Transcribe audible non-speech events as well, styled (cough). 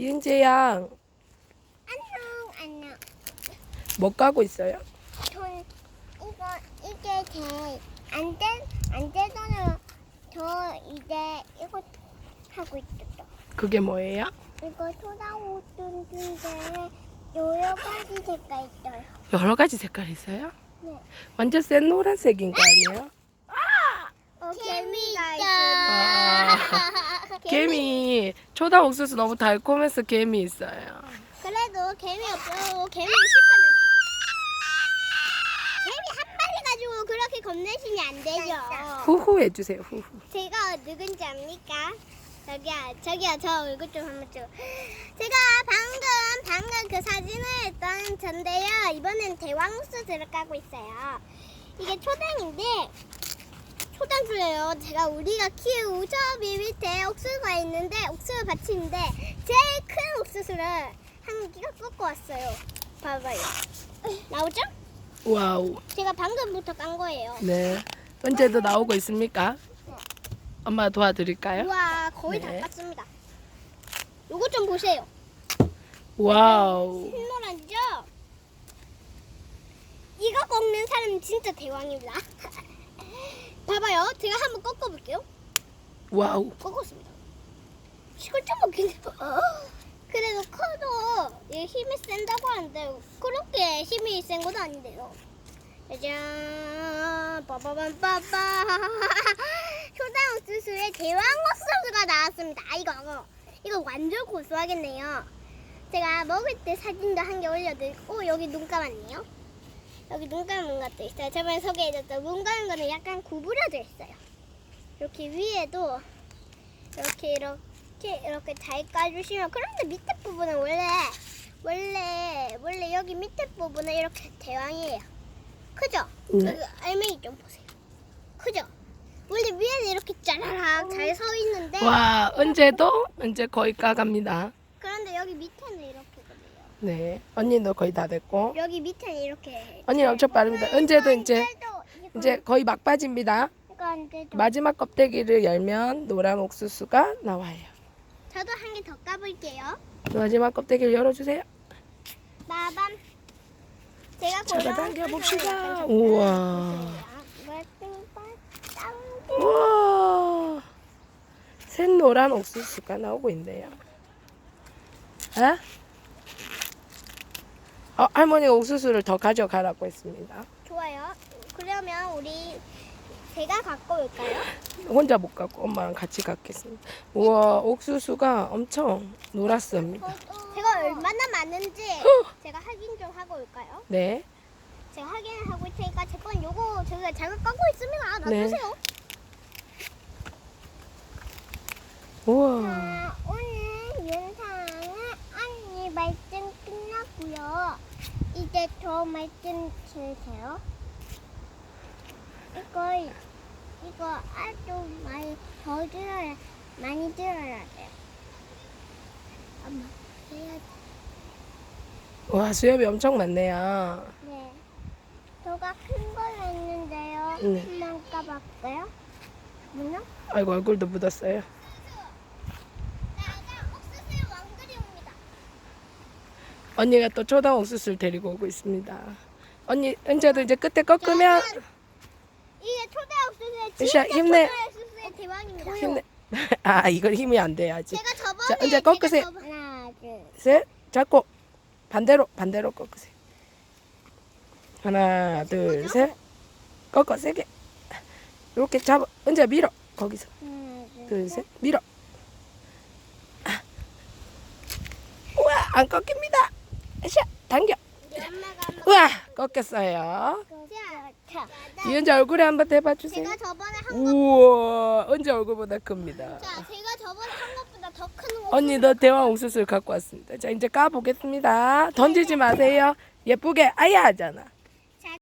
이은재 양, 안녕 안녕. 뭐 까고 있어요? 돈 이거 이게 제안돼안 되잖아요. 저 이제 이거 하고 있었어. 그게 뭐예요? 이거 소다우tun인데 여러 가지 색깔 있어요. 여러 가지 색깔 있어요? 네. 완전 센 노란색인 거 아니에요? 어, 개미가 아. (laughs) 개미, 초당 옥수수 너무 달콤해서 개미 있어요. 그래도 개미 없어요. 개미 실거는 개미 한 마리 가지고 그렇게 겁내시면 안 되죠. 후후 해주세요, 후후. 제가 누군지 압니까? 저기요, 저기요, 저 얼굴 좀 한번 좀. 제가 방금, 방금 그 사진을 했던 전데요. 이번엔 대왕옥수수를 까고 있어요. 이게 초당인데, 초당주예요. 제가 우리가 키우고 저 밑에 옥수수가 있는데, 옥수수 밭인데, 제일 큰 옥수수를 한 끼가 꺾고 왔어요. 봐봐요. 나오죠? 와우. 제가 방금부터 깐 거예요. 네. 언제도 나오고 있습니까? 엄마 도와드릴까요? 우와, 거의 네. 다 깠습니다. 요거 좀 보세요. 와우. 흰노란이죠? 이거 꺾는 사람 진짜 대왕입니다. 봐봐요. 제가 한번 꺾어볼게요. 와우. 꺾었습니다. 이걸 좀 먹겠네요. 그래도 커도 이게 힘이 센다고 하는데 그렇게 힘이 센 것도 아닌데요. 짜잔 빠바밤빠빠 초당 옥수수에 대왕 옥수수가 나왔습니다. 아, 이거 이거 이거 완전 고소하겠네요. 제가 먹을 때 사진도 한 개 올려드리고 오, 여기 눈 감았네요. 여기 눈 감은 것도 있어요. 저번에 소개해줬던 눈 감은 거는 약간 구부려져 있어요. 이렇게 위에도 이렇게 이렇게 이렇게 잘 까주시면 그런데 밑에 부분은 원래 원래 원래 여기 밑에 부분은 이렇게 대왕이에요. 크죠? 네. 여기 알맹이 좀 보세요. 크죠? 원래 위에는 이렇게 짜라락 잘 서 있는데 와, 언제도 언제 거의 까갑니다. 그런데 여기 밑에는 이렇게거든요. 네. 언니도 거의 다 됐고. 여기 밑에는 이렇게 언니 엄청 빠릅니다. 언제도 이제 이제 거의 막바지입니다. 이거 안 되죠. 마지막 껍데기를 열면 노란 옥수수가 나와요. 저도 한 개 더 까볼게요. 마지막 껍데기를 열어주세요. 마밤. 제가 잡아당겨 골라온 봅시다. 걸 우와. 땡땡 우와. 새 노란 옥수수가 나오고 있네요. 에? 어, 할머니가 옥수수를 더 가져가라고 했습니다. 좋아요. 그러면 우리 제가 갖고 올까요? 혼자 못 갖고 엄마랑 같이 갖겠습니다. 우와, 옥수수가 엄청 노랗습니다. 제가 얼마나 많은지 제가 확인 좀 하고 올까요? 네. 제가 확인을 하고 올 테니까 제건 요거 제가 잘 까고 있습니다. 네. 놔주세요. 우와. 자, 오늘 영상은 언니 말씀 끝났고요. 이제 저 말씀 들으세요. 이거 이거 아주 많이 더 들어야 많이 들어야 돼요. 엄마 해야지. 와, 수염이 엄청 많네요. 네. 저가 큰 걸로 했는데요. 네. 한번 까볼까요? 뭐냐? 아이고, 얼굴도 묻었어요. 옥수수의 왕그리옵니다. 언니가 또 초당 옥수수를 데리고 오고 있습니다. 언니, 은재도 이제 끝에 꺾으면! 이게 초대 옥수수의 진짜 힘내. 초대 옥수수의 대왕입니다. 힘내. (laughs) 아, 이걸 힘이 안 돼야지. 제가 저번에 자, 꺾으세요. 제가 저번- 하나, 둘. 셋, 잡고 반대로 반대로 꺾으세요. 하나, 둘, 셋, 꺾어 세게. 이렇게 잡아. 은재 밀어. 거기서 하나, 둘, 둘, 셋, 밀어. 아. 우와, 안 꺾입니다. 으쌰, 당겨. 우와, 꺾였어요. 자, 이은재 얼굴에 한번 대봐 주세요. 제가 저번에 한 것, 우와, 은재 얼굴보다 큽니다. 자, 제가 저번에 한 것보다 더큰 언니 너 대왕 옥수수를 갖고 왔습니다. 자 이제 까 보겠습니다. 던지지 마세요. 예쁘게 아야 하잖아.